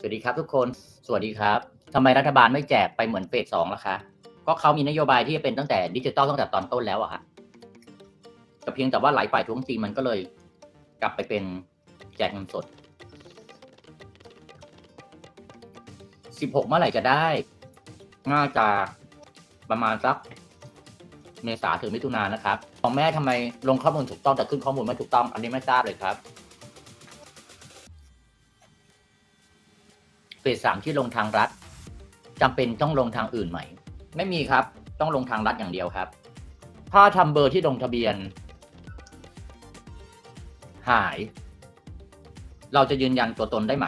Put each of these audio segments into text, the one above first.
สวัสดีครับทุกคน สวัสดีครับทำไมรัฐบาลไม่แจกไปเหมือนเฟสสองล่ะคะ ก็เขามีนโยบายที่จะเป็นตั้งแต่ดิจิตอลตั้งแต่ตอนต้นแล้วอะฮะแต่เพียงแต่ว่าหลายฝ่ายท้วงติงมันก็เลย กลับไปเป็นแจกเงินสด 16 เมื่อไหร่จะได้ น่าจะประมาณสักเมษาถึงมิถุนายนนะครับ ของแม่ทำไมลงข้อมูลถูกต้องแต่ขึ้นข้อมูลไม่ถูกต้อง อันนี้ไม่ทราบเลยครับ ฟสสามที่ลงทางรัฐจำเป็นต้องลงทางอื่นไหม ไม่มีครับ ต้องลงทางรัฐอย่างเดียวครับ ถ้าทำเบอร์ที่ลงทะเบียน หาย เราจะยืนยันตัวตนได้ไหม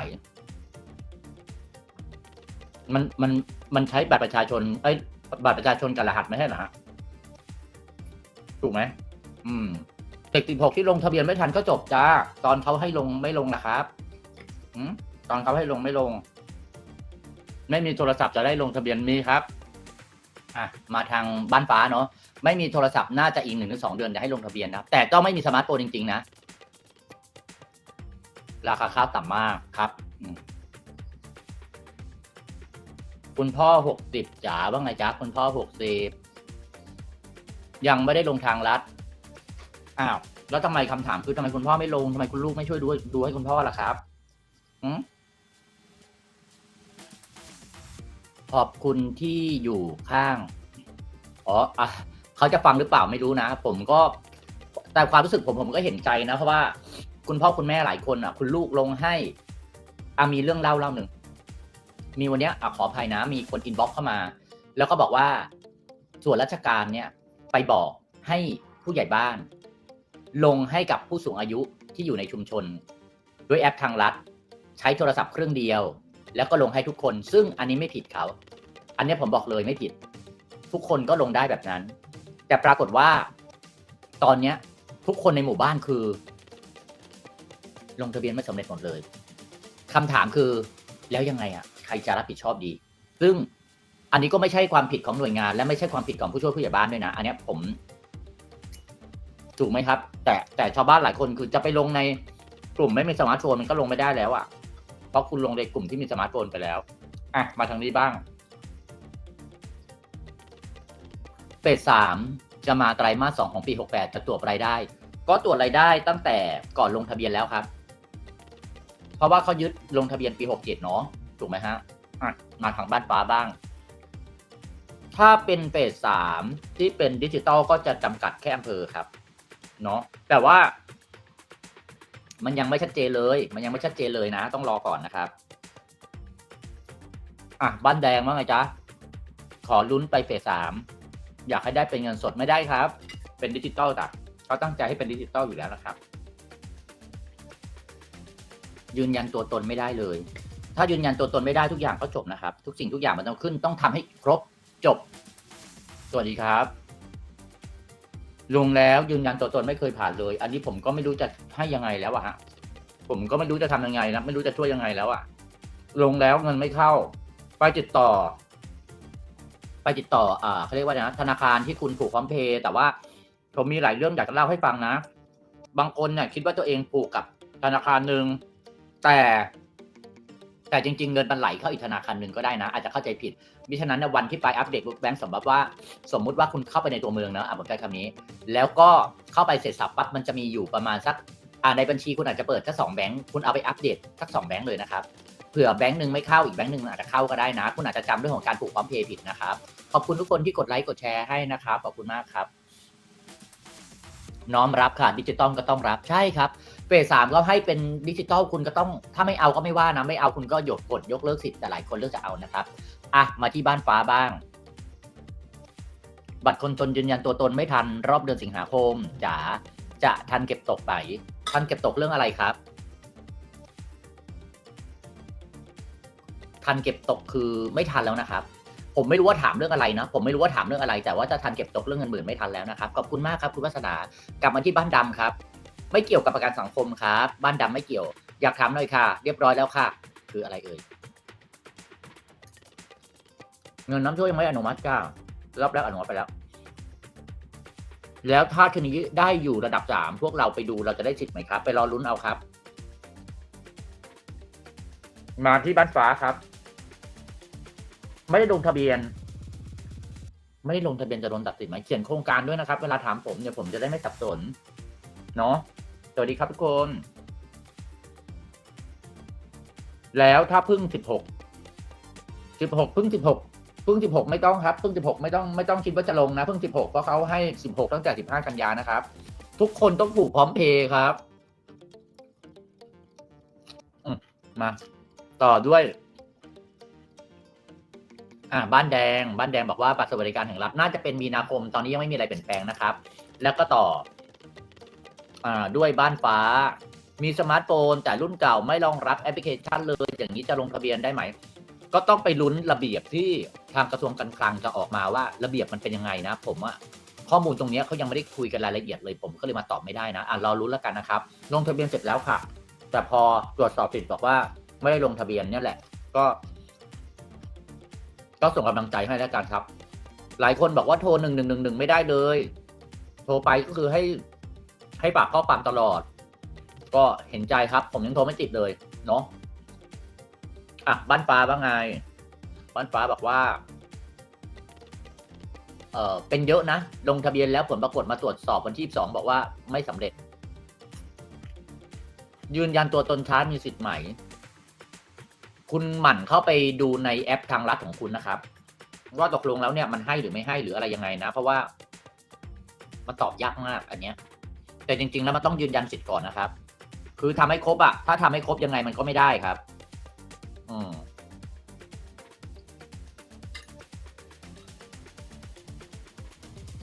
มันมันมันใช้บัตรประชาชนเอ้ยบัตรประชาชนกับรหัสไม่ใช่เหรอฮะถูกไหมอืมเด็กสิบหกที่ลงทะเบียนไม่ทันก็จบจ้า ตอนเขาให้ลงไม่ลงนะครับอืมตอนเขาให้ลงไม่ลง ไม่มีโทรศัพท์จะได้ลงทะเบียนมีครับอะมาทางบ้านฟ้าเนาะไม่มีโทรศัพท์น่าจะอีกหนึ่งถึงสองเดือนจะให้ลงทะเบียนนะครับแต่ก็ไม่มีสมาร์ทโฟนจริง ๆ นะ ราคาข้าต่ำมากครับคุณพ่อหกสิบจ๋าว่าไงจ๊ะคุณพ่อหกสิบยังไม่ได้ลงทางรัฐอ้าวแล้วทำไมคำถามคือทำไมคุณพ่อไม่ลงทำไมคุณลูกไม่ช่วยดูดูให้คุณพ่อล่ะครับอืม ขอบคุณที่อยู่ข้างอ๋ออะเขาจะฟังหรือเปล่าไม่รู้นะ ผมก็แต่ความรู้สึกผมผมก็เห็นใจนะ เพราะว่าคุณพ่อคุณแม่หลายคนอะ คุณลูกลงให้อามีเรื่องเล่าเล่าหนึ่งมีวันเนี้ยอะขออภัยนะ มีคนอินบ็อกเข้ามา แล้วก็บอกว่าส่วนราชการเนี่ย ไปบอกให้ผู้ใหญ่บ้าน ลงให้กับผู้สูงอายุที่อยู่ในชุมชน ด้วยแอปทางรัฐ ใช้โทรศัพท์เครื่องเดียว แล้วก็ลงให้ทุกคน ซึ่งอันนี้ไม่ผิดเขา อันนี้ผมบอกเลยไม่ผิด ทุกคนก็ลงได้แบบนั้น แต่ปรากฏว่า ตอนเนี้ย ทุกคนในหมู่บ้านคือ ลงทะเบียนไม่สำเร็จหมดเลยคำถามคือ แล้วยังไงอะ ใครจะรับผิดชอบดี ซึ่งอันนี้ก็ไม่ใช่ความผิดของหน่วยงาน และไม่ใช่ความผิดของผู้ช่วยผู้ใหญ่บ้านด้วยนะ อันนี้ผม ถูกไหมครับ แต่แต่ชาวบ้านหลายคนคือจะไปลงในกลุ่มไม่มีสมาร์ทโฟนมันก็ลงไม่ได้แล้วอะ เพราะคุณลงในกลุ่มที่มีสมาร์ทโฟนไปแล้วอะมาทางนี้บ้างเฟสสามจะมาไตรมาสสองของปีหกแปดจะตรวจรายได้ ก็ตรวจรายได้ตั้งแต่ก่อนลงทะเบียนแล้วครับ เพราะว่าเขายึดลงทะเบียนปีหกเจ็ดเนาะถูกไหมฮะอะมาทางบ้านฟ้าบ้าง ถ้าเป็นเฟสสามที่เป็นดิจิตอลก็จะจำกัดแค่อำเภอครับ เนาะแต่ว่า มันยังไม่ชัดเจนเลย มันยังไม่ชัดเจนเลยนะ ต้องรอก่อนนะครับ อะบ้านแดงว่าไงจ๊ะ ขอลุ้นไปเฟสสามอยากให้ได้เป็นเงินสดไม่ได้ครับ เป็นดิจิตอลแต่เขาตั้งใจให้เป็นดิจิตอลอยู่แล้วนะครับ ยืนยันตัวตนไม่ได้เลย ถ้ายืนยันตัวตนไม่ได้ทุกอย่างก็จบนะครับ ทุกสิ่งทุกอย่างมันต้องขึ้นต้องทำให้ครบจบ สวัสดีครับ ลงแล้วยืนยันตัวตนไม่เคยผ่านเลย อันนี้ผมก็ไม่รู้จะให้ยังไงแล้วอะฮะผมก็ไม่รู้จะทำยังไงนะไม่รู้จะช่วยยังไงแล้วอะลงแล้วเงินไม่เข้า ไปติดต่อ ไปติดต่ออ่าเขาเรียกว่านะธนาคารที่คุณผูกพร้อมเพย์แต่ว่าผมมีหลายเรื่องอยากจะเล่าให้ฟังนะ บางคนเนี่ยคิดว่าตัวเองผูกกับธนาคารหนึ่งแต่ แต่จริงๆ เงินมันไหลเข้าอีกธนาคารหนึ่งก็ได้นะ อาจจะเข้าใจผิดมิฉะนั้นนวันที่ไปอัปเดตบุ๊กแบงค์สมมติว่าสมมุติว่าคุณเข้าไปในตัวเมืองนะอะผมใช้คำนี้ แล้วก็เข้าไปเสร็จสับปั๊บมันจะมีอยู่ประมาณสักอ่าในบัญชีคุณอาจจะเปิดแค่สองแบงค์คุณเอาไปอัปเดตสักสองแบงค์เลยนะครับเผื่อแบงค์หนึ่งไม่เข้าอีกแบงค์หนึ่งอาจจะเข้าก็ได้นะ คุณอาจจะจำเรื่องของการผูกพร้อมเพย์ผิดนะครับขอบคุณทุกคนที่กดไลค์กดแชร์ให้นะครับขอบคุณมากครับ น้อมรับค่ะดิจิตอลก็ต้องรับใช่ครับ เฟสสามก็ให้เป็นดิจิตอลคุณก็ต้องถ้าไม่เอาก็ไม่ว่านะ ไม่เอาคุณก็หยกกดยกเลิกสิทธิ์แต่หลายคนเลือกจะเอานะครับอะมาที่บ้านฟ้าบ้าง บัตรคนจนยืนยันตัวตนไม่ทัน รอบเดือนสิงหาคมจ๋าจะทันเก็บตกไหมทันเก็บตกเรื่องอะไรครับ ทันเก็บตกคือไม่ทันแล้วนะครับ ผมไม่รู้ว่าถามเรื่องอะไรนะ ผมไม่รู้ว่าถามเรื่องอะไร แต่ว่าจะทันเก็บตกเรื่องเงินหมื่นไม่ทันแล้วนะครับขอบคุณมากครับ คุณวัฒนากลับมาที่บ้านดำครับ ไม่เกี่ยวกับประกันสังคมครับบ้านดำไม่เกี่ยว อยากถามหน่อยค่ะ เรียบร้อยแล้วค่ะ คืออะไรเอ่ยเงินน้ำช่วยยังไม่อนุมัติจ้ารอบแรกอนุมัติไปแล้ว แล้วถ้าทีนี้ได้อยู่ระดับสามพวกเราไปดูเราจะได้สิทธิ์ไหมครับ ไปรอลุ้นเอาครับ มาที่บ้านฟ้าครับ ไม่ได้ลงทะเบียน ไม่ได้ลงทะเบียนจะโดนตัดสินไหมเขียนโครงการด้วยนะครับ เวลาถามผมเนี่ยผมจะได้ไม่สับสน เนาะ สวัสดีครับทุกคน แล้วถ้าพึ่งสิบหกสิบหกพึ่งสิบหกพึ่งสิบหกไม่ต้องครับพึ่งสิบหกไม่ต้องไม่ต้องคิดว่าจะลงนะพึ่งสิบหกเพราะเขาให้สิบหกตั้งแต่สิบห้ากันยานะครับ ทุกคนต้องผูกพร้อมเพย์ครับมมาต่อด้วยอ่าบ้านแดง บ้านแดงบอกว่าบัตรสวัสดิการแห่งรัฐน่าจะเป็นมีนาคม ตอนนี้ยังไม่มีอะไรเปลี่ยนแปลงนะครับ แล้วก็ต่อ อ่าด้วยบ้านฟ้า มีสมาร์ทโฟนแต่รุ่นเก่าไม่รองรับแอปพลิเคชันเลย อย่างนี้จะลงทะเบียนได้ไหม ก็ต้องไปลุ้นระเบียบที่ทางกระทรวงการคลังจะออกมาว่าระเบียบมันเป็นยังไงนะ ผมอะข้อมูลตรงนี้เขายังไม่ได้คุยกันรายละเอียดเลย ผมก็เลยมาตอบไม่ได้นะอะรอรุ้นแล้วกันนะครับ ลงทะเบียนเสร็จแล้วค่ะ แต่พอตรวจสอบผิดบอกว่าไม่ได้ลงทะเบียนเนี่ยแหละ ก็ ก็ส่งกำลังใจให้แล้วกันครับ หลายคนบอกว่าโทรหนึ่งหนึ่งหนึ่งหนึ่งไม่ได้เลย โทรไปก็คือให้ ให้ปากข้อความตลอด ก็เห็นใจครับ ผมยังโทรไม่ติดเลยเนาะอะบ้านฟ้าว่าไง บ้านฟ้าบอกว่า เออเป็นเยอะนะ ลงทะเบียนแล้วผลปรากฏมาตรวจสอบวันที่สองบอกว่าไม่สำเร็จ ยืนยันตัวตนช้ามีสิทธิ์ไหม คุณหมั่นเข้าไปดูในแอปทางรัฐของคุณนะครับ ว่าตกลงแล้วเนี่ยมันให้หรือไม่ให้หรืออะไรยังไงนะ เพราะว่ามันตอบยากมากอันเนี้ย แต่จริง ๆ แล้วมันต้องยืนยันสิทธิ์ก่อนนะครับ คือทำให้ครบอะถ้าทำให้ครบยังไงมันก็ไม่ได้ครับ อืม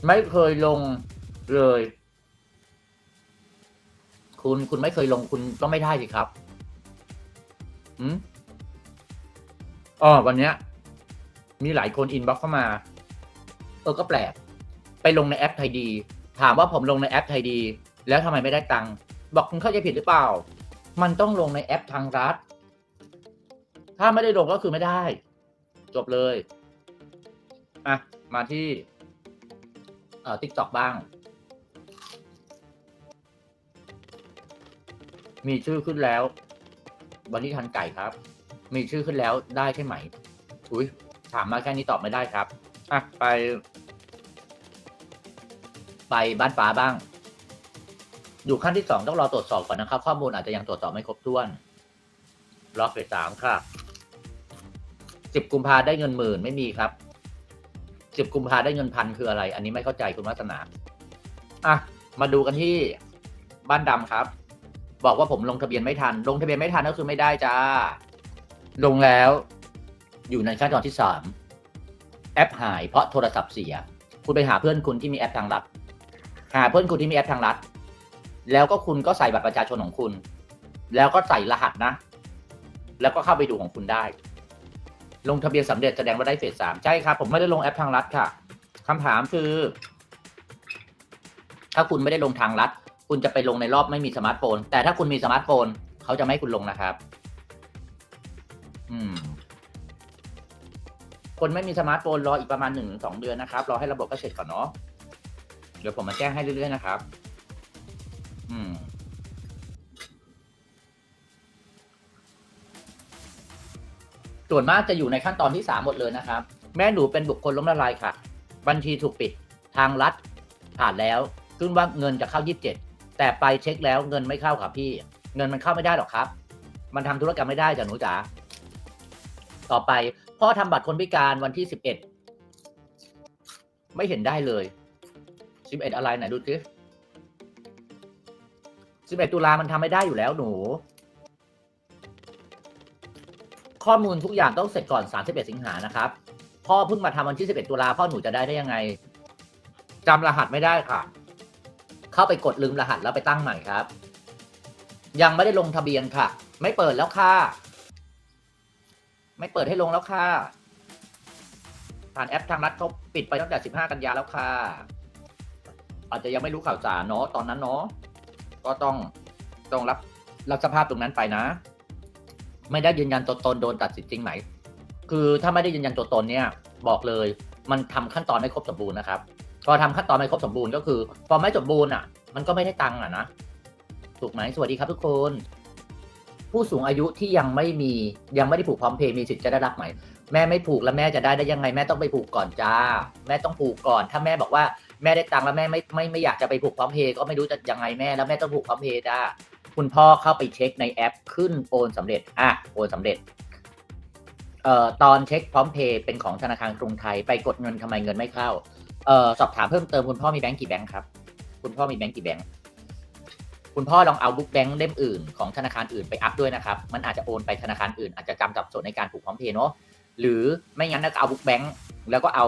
ไม่เคยลงเลย คุณคุณไม่เคยลงคุณก็ไม่ได้สิครับอืมอ๋อวันเนี้ย มีหลายคนอินบ็อกเข้ามา เออก็แปลก ไปลงในแอปไทยดี ถามว่าผมลงในแอปไทยดี แล้วทำไมไม่ได้ตังค์บอกคุณเข้าใจผิดหรือเปล่า มันต้องลงในแอปทางรัฐ ถ้าไม่ได้ลงก็คือไม่ได้ จบเลยอะมาที่เอ่อทิกตอกบ้าง มีชื่อขึ้นแล้ววันนี้ทันไก่ครับ มีชื่อขึ้นแล้วได้ใช่ไหมอุ้ยถามมาแค่นี้ตอบไม่ได้ครับอะไป ไปบ้านฟ้าบ้าง อยู่ขั้นที่สองต้องรอตรวจสอบก่อนนะครับ ข้อมูลอาจจะยังตรวจสอบไม่ครบถ้วนรอบเฟสสามค่ะสิบกุมภาได้เงินหมื่นไม่มีครับสิบกุมภาได้เงินพันคืออะไร อันนี้ไม่เข้าใจคุณวัฒนาอะมาดูกันที่บ้านดำครับ บอกว่าผมลงทะเบียนไม่ทัน ลงทะเบียนไม่ทันก็คือไม่ได้จ้า ลงแล้วอยู่ในขั้นตอนที่สามแอปหายเพราะโทรศัพท์เสีย คุณไปหาเพื่อนคุณที่มีแอปทางรัฐหาเพื่อนคุณที่มีแอปทางรัฐ แล้วก็คุณก็ใส่บัตรประชาชนของคุณ แล้วก็ใส่รหัสนะ แล้วก็เข้าไปดูของคุณได้ ลงทะเบียนสำเร็จแสดงว่าได้เฟสสามใช่ครับ ผมไม่ได้ลงแอปทางรัฐค่ะคำถามคือ ถ้าคุณไม่ได้ลงทางรัฐ คุณจะไปลงในรอบไม่มีสมาร์ทโฟน แต่ถ้าคุณมีสมาร์ทโฟน เขาจะไม่ให้คุณลงนะครับ อืมคนไม่มีสมาร์ทโฟนรออีกประมาณหนึ่งสองเดือนนะครับ รอให้ระบบก็เสร็จก่อนเนาะ เดี๋ยวผมมาแจ้งให้เรื่อยๆนะครับ อืมส่วนมากจะอยู่ในขั้นตอนที่สามหมดเลยนะครับ แม่หนูเป็นบุคคลล้มละลายค่ะ บัญชีถูกปิด ทางรัฐผ่านแล้วซึ่งว่าเงินจะเข้า 27 แต่ไปเช็คแล้วเงินไม่เข้าครับพี่ เงินมันเข้าไม่ได้หรอกครับ มันทำธุรกรรมไม่ได้จ้ะหนูจ๋าต่อไปพ่อทำบัตรคนพิการวันที่ 11 ไม่เห็นได้เลย 11 อะไรไหนดูสิ 11 ตุลามันทำไม่ได้อยู่แล้วหนู ข้อมูลทุกอย่างต้องเสร็จก่อน 31 สิงหานะครับ พ่อเพิ่งมาทำวันที่ 11 ตุลาพ่อหนูจะได้ได้ยังไงจำรหัสไม่ได้ค่ะ เข้าไปกดลืมรหัสแล้วไปตั้งใหม่ครับ ยังไม่ได้ลงทะเบียนค่ะ ไม่เปิดแล้วค่ะ ไม่เปิดให้ลงแล้วค่ะผ่านแอปทางรัฐเขาปิดไปตั้งแต่ 15 กันยาแล้วค่ะ อาจจะยังไม่รู้ข่าวสารเนาะตอนนั้นเนาะ ก็ต้องต้องรับรับสภาพตรงนั้นไปนะ ไม่ได้ยืนยันตัวตนโดนตัดสิทธิ์จริงไหม คือถ้าไม่ได้ยืนยันตัวตนเนี่ย บอกเลย มันทำขั้นตอนไม่ครบสมบูรณ์นะครับพอทำขั้นตอนไม่ครบสมบูรณ์ก็คือพอไม่สมบูรณ์อะ มันก็ไม่ได้ตังค์อะนะถูกไหมสวัสดีครับทุกคน ผู้สูงอายุที่ยังไม่มียังไม่ได้ผูกพร้อมเพย์มีสิทธิ์จะได้รับไหม แม่ไม่ผูกแล้วแม่จะได้ได้ยังไงแม่ต้องไปผูกก่อนจ้า แม่ต้องผูกก่อน ถ้าแม่บอกว่า แม่ได้ตังค์แล้วแม่ไม่ไม่ไม่อยากจะไปผูกพร้อมเพย์ก็ไม่รู้จะยังไงแม่แล้วแม่ต้องผูกพร้อมเพย์จ้าคุณพ่อเข้าไปเช็คในแอปขึ้นโอนสำเร็จอะโอนสำเร็จเอ่อตอนเช็คพร้อมเพย์เป็นของธนาคารกรุงไทยไปกดเงินทำไมเงินไม่เข้าเอ่อสอบถามเพิ่มเติมคุณพ่อมีแบงก์กี่แบงก์ครับ คุณพ่อมีแบงก์กี่แบงก์คุณพ่อลองเอาบุ๊กแบงก์เล่มอื่นของธนาคารอื่นไปอัพด้วยนะครับ มันอาจจะโอนไปธนาคารอื่น อาจจะจำสับสนในการผูกพร้อมเพย์เนาะหรือไม่งั้นก็เอาบุ๊กแบงค์แล้วก็เอา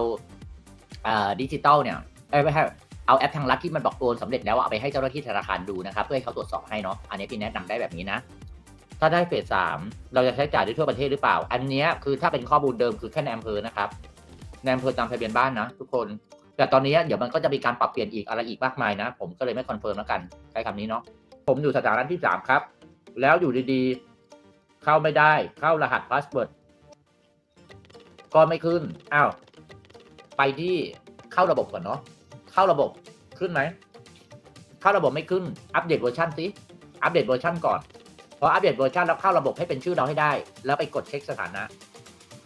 ดิจิตอลเนี่ย เอ้ยไม่ใช่เอาแอปทางรัฐที่มันบอกโอนสำเร็จแล้วเอาไปให้เจ้าหน้าที่ธนาคารดูนะครับ เพื่อให้เขาตรวจสอบให้เนาะอันนี้พี่แนะนำได้แบบนี้นะ ถ้าได้เฟสสามเราจะใช้จ่ายได้ทั่วประเทศหรือเปล่า อันนี้คือถ้าเป็นข้อมูลเดิมคือแค่ในอำเภอนะครับในอำเภอตามทะเบียนบ้านนะทุกคน แต่ตอนนี้เดี๋ยวมันก็จะมีการปรับเปลี่ยนอีกอะไรอีกมากมายนะ ผมก็เลยไม่คอนเฟิร์มแล้วกันใช้คำนี้เนาะผมอยู่สถานะที่สามครับ แล้วอยู่ดีๆ เข้าไม่ได้เข้ารหัสพาสเวิร์ดก็ไม่ขึ้นอ้าวไปที่เข้าระบบก่อนเนาะ เข้าระบบขึ้นไหมเข้าระบบไม่ขึ้น อัปเดตเวอร์ชันสิอัปเดตเวอร์ชันก่อนพออัปเดตเวอร์ชันแล้วเข้าระบบให้เป็นชื่อเราให้ได้ แล้วไปกดเช็คสถานะ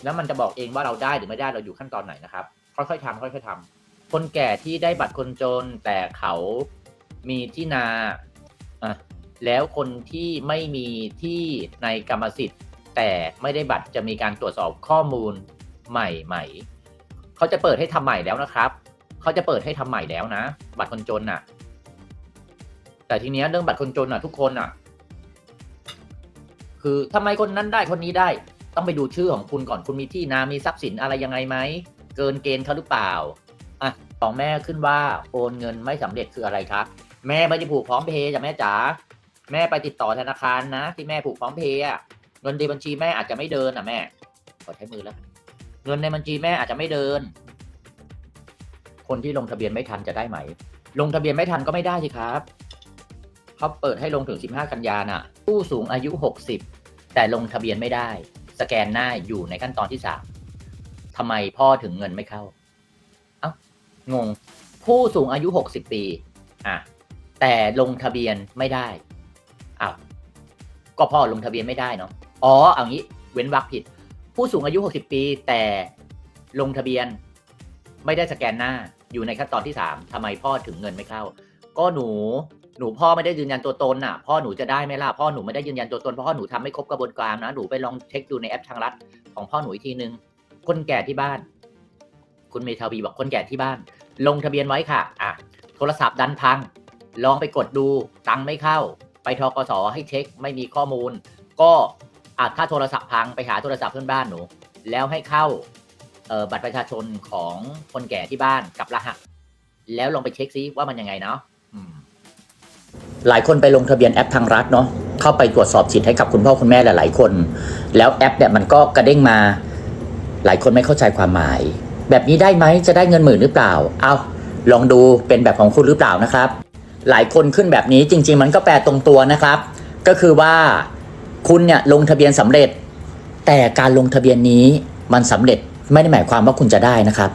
แล้วมันจะบอกเองว่าเราได้หรือไม่ได้เราอยู่ขั้นตอนไหนนะครับ ค่อยๆทำค่อยๆทำคนแก่ที่ได้บัตรคนจนแต่เขามีที่นาอะแล้วคนที่ไม่มีที่ในกรรมสิทธิ์ แต่ไม่ได้บัตรจะมีการตรวจสอบข้อมูลใหม่ใหม่เขาจะเปิดให้ทำใหม่แล้วนะครับ เขาจะเปิดให้ทำใหม่แล้วนะ บัตรคนจนน่ะ แต่ทีเนี้ยเรื่องบัตรคนจนน่ะ ทุกคนน่ะ คือทำไมคนนั้นได้คนนี้ได้ ต้องไปดูชื่อของคุณก่อนคุณมีที่นามีทรัพย์สินอะไรยังไงไหมเกินเกณฑ์เขาหรือเปล่าอะของแม่ขึ้นว่าโอนเงินไม่สำเร็จคืออะไรครับแม่ไม่ได้ผูกพร้อมเพย์จ้ะแม่จ๋าแม่ไปติดต่อธนาคารนะ ที่แม่ผูกพร้อมเพย์อะเงินในบัญชีแม่อาจจะไม่เดินอะแม่ขอใช้มือแล้ว เงินในบัญชีแม่อาจจะไม่เดิน คนที่ลงทะเบียนไม่ทันจะได้ไหม ลงทะเบียนไม่ทันก็ไม่ได้สิครับเขาเปิดให้ลงถึง 15 กันยาน่ะ ผู้สูงอายุ 60 แต่ลงทะเบียนไม่ได้ สแกนหน้าอยู่ในขั้นตอนที่ 3ทำไมพ่อถึงเงินไม่เข้า เอ้างง ผู้สูงอายุ 60 ปี อะ แต่ลงทะเบียนไม่ได้อ้าวก็พ่อลงทะเบียนไม่ได้เนาะ อ๋อ เอางี้ เว้นวรรคผิด ผู้สูงอายุ 60 ปี แต่ลงทะเบียน ไม่ได้สแกนหน้าอยู่ในขั้นตอนที่ 3ทำไมพ่อถึงเงินไม่เข้า ก็หนูหนูพ่อไม่ได้ยืนยันตัวตนน่ะ พ่อหนูจะได้ไหมล่ะพ่อหนูไม่ได้ยืนยันตัวตนเพราะพ่อหนูทำไม่ครบกระบวนการนะหนูไปลองเช็คดูในแอปทางรัฐของพ่อหนูอีกทีนึง คนแก่ที่บ้าน คุณเมทาวีบอกคนแก่ที่บ้าน ลงทะเบียนไว้ค่ะอะโทรศัพท์ดันพัง ลองไปกดดูตังไม่เข้า ไปทกสให้เช็คไม่มีข้อมูล ก็อาจถ้าโทรศัพท์พังไปหาโทรศัพท์เพื่อนบ้านหนู แล้วให้เข้า บัตรประชาชนของคนแก่ที่บ้านกับรหัส แล้วลองไปเช็คซิว่ามันยังไงเนาะอืมหลายคนไปลงทะเบียนแอปทางรัฐเนาะเข้าไปตรวจสอบสิทธิ์ให้กับคุณพ่อคุณแม่หลาย ๆ คน แล้วแอปเนี่ยมันก็กระเด้งมา หลายคนไม่เข้าใจความหมาย แบบนี้ได้ไหมจะได้เงินหมื่นหรือเปล่า เอาลองดูเป็นแบบของคุณหรือเปล่านะครับ หลายคนขึ้นแบบนี้จริง ๆ มันก็แปลตรงตัวนะครับ ก็คือว่าคุณเนี่ยลงทะเบียนสำเร็จ แต่การลงทะเบียนนี้มันสำเร็จ ไม่ได้หมายความว่าคุณจะได้นะครับ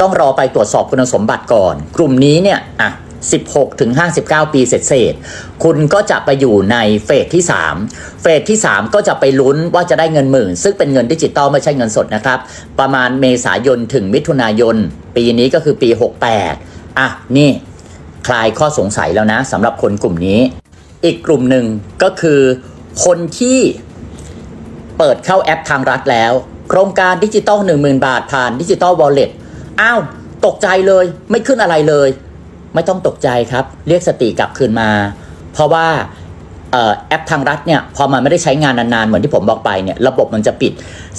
ต้องรอไปตรวจสอบคุณสมบัติก่อน กลุ่มนี้เนี่ยอะ16ถึง59 ปีเสร็จเศษๆคุณก็จะไปอยู่ในเฟสที่ 3 เฟสที่ 3 ก็จะไปลุ้นว่าจะได้เงินหมื่น ซึ่งเป็นเงินดิจิตอลไม่ใช่เงินสดนะครับ ประมาณเมษายนถึงมิถุนายน ปีนี้ก็คือปี 68 อะ นี่คลายข้อสงสัยแล้วนะสำหรับคนกลุ่มนี้ อีกกลุ่มหนึ่งก็คือคนที่เปิดเข้าแอปทางรัฐแล้ว โครงการดิจิตอล10,000 บาทผ่านดิจิตอลวอลเล็ตอ้าวตกใจเลยไม่ขึ้นอะไรเลย ไม่ต้องตกใจครับ เรียกสติกลับคืนมา เพราะว่าออแอปทางรัฐเนี่ยพอมันไม่ได้ใช้งานนานๆ เหมือนที่ผมบอกไปเนี่ยระบบมันจะปิด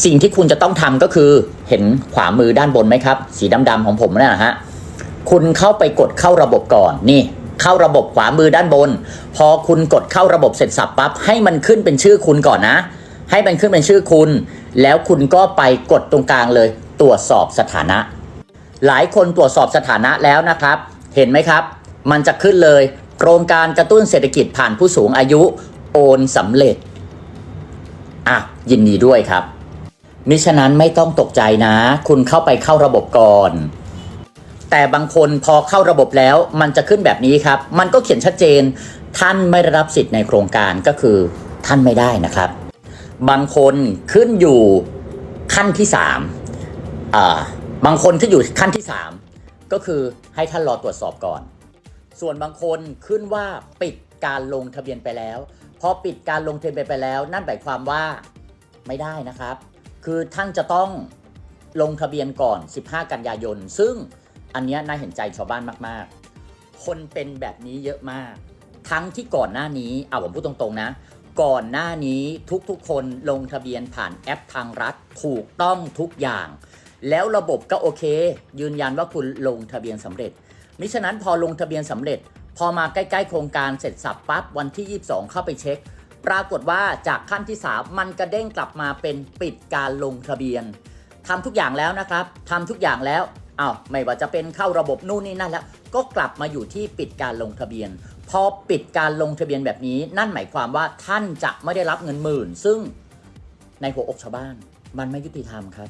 สิ่งที่คุณจะต้องทำก็คือเห็นขวามือด้านบนไหมครับ สีดำๆของผมเนี่ยนะฮะคุณเข้าไปกดเข้าระบบก่อนนี่ เข้าระบบขวามือด้านบน พอคุณกดเข้าระบบเสร็จสับปั๊บให้มันขึ้นเป็นชื่อคุณก่อนนะ ให้มันขึ้นเป็นชื่อคุณ แล้วคุณก็ไปกดตรงกลางเลย ตรวจสอบสถานะ หลายคนตรวจสอบสถานะแล้วนะครับ เห็นไหมครับ มันจะขึ้นเลย โครงการกระตุ้นเศรษฐกิจผ่านผู้สูงอายุโอนสำเร็จอะยินดีด้วยครับ มิฉะนั้นไม่ต้องตกใจนะ คุณเข้าไปเข้าระบบก่อน แต่บางคนพอเข้าระบบแล้วมันจะขึ้นแบบนี้ครับ มันก็เขียนชัดเจน ท่านไม่ได้รับสิทธิ์ในโครงการก็คือ ท่านไม่ได้นะครับ บางคนขึ้นอยู่ขั้นที่สามบางคนขึ้นอยู่ขั้นที่สามก็คือให้ท่านรอตรวจสอบก่อน ส่วนบางคนขึ้นว่าปิดการลงทะเบียนไปแล้วพอปิดการลงทะเบียนไปแล้ว นั่นหมายความว่าไม่ได้นะครับ คือท่านจะต้องลงทะเบียนก่อน 15 กันยายน ซึ่งอันนี้น่าเห็นใจชาวบ้านมาก ๆ คนเป็นแบบนี้เยอะมาก ทั้งที่ก่อนหน้านี้เอาผมพูดตรง ๆ นะ ก่อนหน้านี้ทุกๆ คนลงทะเบียนผ่านแอปทางรัฐถูกต้องทุกอย่าง แล้วระบบก็โอเค ยืนยันว่าคุณลงทะเบียนสำเร็จ มิฉะนั้นพอลงทะเบียนสำเร็จ พอมาใกล้ๆ โครงการเสร็จสับปั๊บวันที่ 22 เข้าไปเช็ค ปรากฏว่าจากขั้นที่ 3 มันกระเด้งกลับมาเป็นปิดการลงทะเบียนทำทุกอย่างแล้วนะครับทำทุกอย่างแล้วอ้าวไม่ว่าจะเป็นเข้าระบบนู่นนี่นั่นแล้ว ก็กลับมาอยู่ที่ปิดการลงทะเบียน พอปิดการลงทะเบียนแบบนี้ นั่นหมายความว่าท่านจะไม่ได้รับเงินหมื่น ซึ่งในหัวอกชาวบ้านมันไม่ยุติธรรมครับ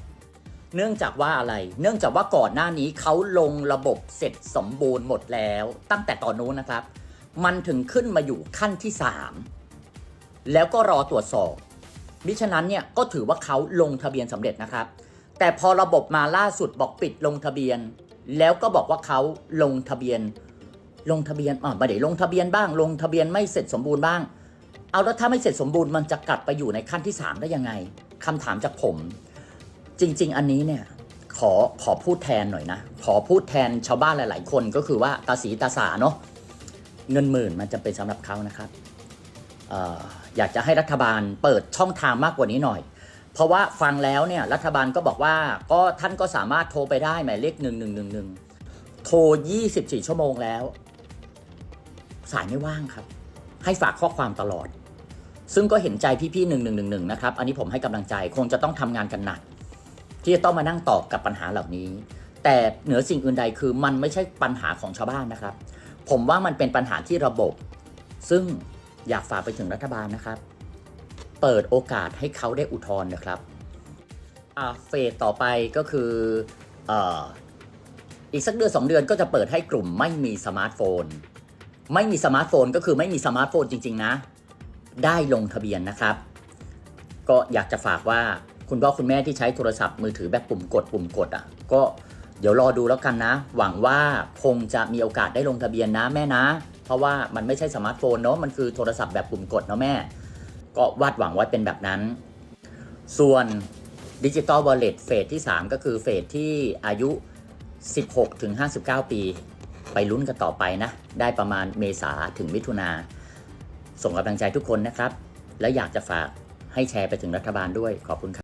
เนื่องจากว่าอะไร เนื่องจากว่าก่อนหน้านี้เขาลงระบบเสร็จสมบูรณ์หมดแล้ว ตั้งแต่ตอนนู้นนะครับ มันถึงขึ้นมาอยู่ขั้นที่ 3 แล้วก็รอตรวจสอบ มิฉะนั้นเนี่ยก็ถือว่าเขาลงทะเบียนสำเร็จนะครับ แต่พอระบบมาล่าสุดบอกปิดลงทะเบียน แล้วก็บอกว่าเขาลงทะเบียน ลงทะเบียนอ่าไม่ได้ลงทะเบียนบ้าง ลงทะเบียนไม่เสร็จสมบูรณ์บ้าง เอาแล้วถ้าไม่เสร็จสมบูรณ์มันจะกลับไปอยู่ในขั้นที่ 3 ได้ยังไงคำถามจากผม จริง ๆ อันนี้เนี่ยขอขอพูดแทนหน่อยนะ ขอพูดแทนชาวบ้านหลาย ๆ คนก็คือว่าตาสีตาสาเนาะเงินหมื่นมันจะเป็นสำหรับเขานะครับอออยากจะให้รัฐบาลเปิดช่องทางมากกว่านี้หน่อย เพราะว่าฟังแล้วเนี่ยรัฐบาลก็บอกว่าก็ท่านก็สามารถโทรไปได้หมายเลขหนึ่งหนึ่งหนึ่งหนึ่งโทร 24 ชั่วโมงแล้ว สายไม่ว่างครับ ให้ฝากข้อความตลอด ซึ่งก็เห็นใจพี่ๆหนึ่งหนึ่งหนึ่งหนึ่งนะครับ อันนี้ผมให้กำลังใจคงจะต้องทำงานกันหนัก ที่จะต้องมานั่งตอบกับปัญหาเหล่านี้ แต่เหนือสิ่งอื่นใดคือมันไม่ใช่ปัญหาของชาวบ้านนะครับ ผมว่ามันเป็นปัญหาที่ระบบ ซึ่งอยากฝากไปถึงรัฐบาลนะครับ เปิดโอกาสให้เขาได้อุทธรณ์นะครับเฟสต่อไปก็คืออออีกสักเดือนสองเดือนก็จะเปิดให้กลุ่มไม่มีสมาร์ทโฟน ไม่มีสมาร์ทโฟนก็คือไม่มีสมาร์ทโฟนจริง ๆ นะ ได้ลงทะเบียนนะครับ ก็อยากจะฝากว่าคุณพ่อคุณแม่ที่ใช้โทรศัพท์มือถือแบบปุ่มกดปุ่มกดอะ ก็เดี๋ยวรอดูแล้วกันนะ หวังว่าคงจะมีโอกาสได้ลงทะเบียนนะแม่นะ เพราะว่ามันไม่ใช่สมาร์ทโฟนเนาะมันคือโทรศัพท์แบบปุ่มกดเนาะแม่ ก็วาดหวังไว้เป็นแบบนั้น ส่วนดิจิตอลวอลเล็ตเฟสที่ 3 ก็คือเฟสที่อายุ 16ถึง59 ปี ไปลุ้นกันต่อไปนะ ได้ประมาณเมษาถึงมิถุนาส่งกำลังใจทุกคนนะครับ และอยากจะฝากให้แชร์ไปถึงรัฐบาลด้วยขอบคุณครับ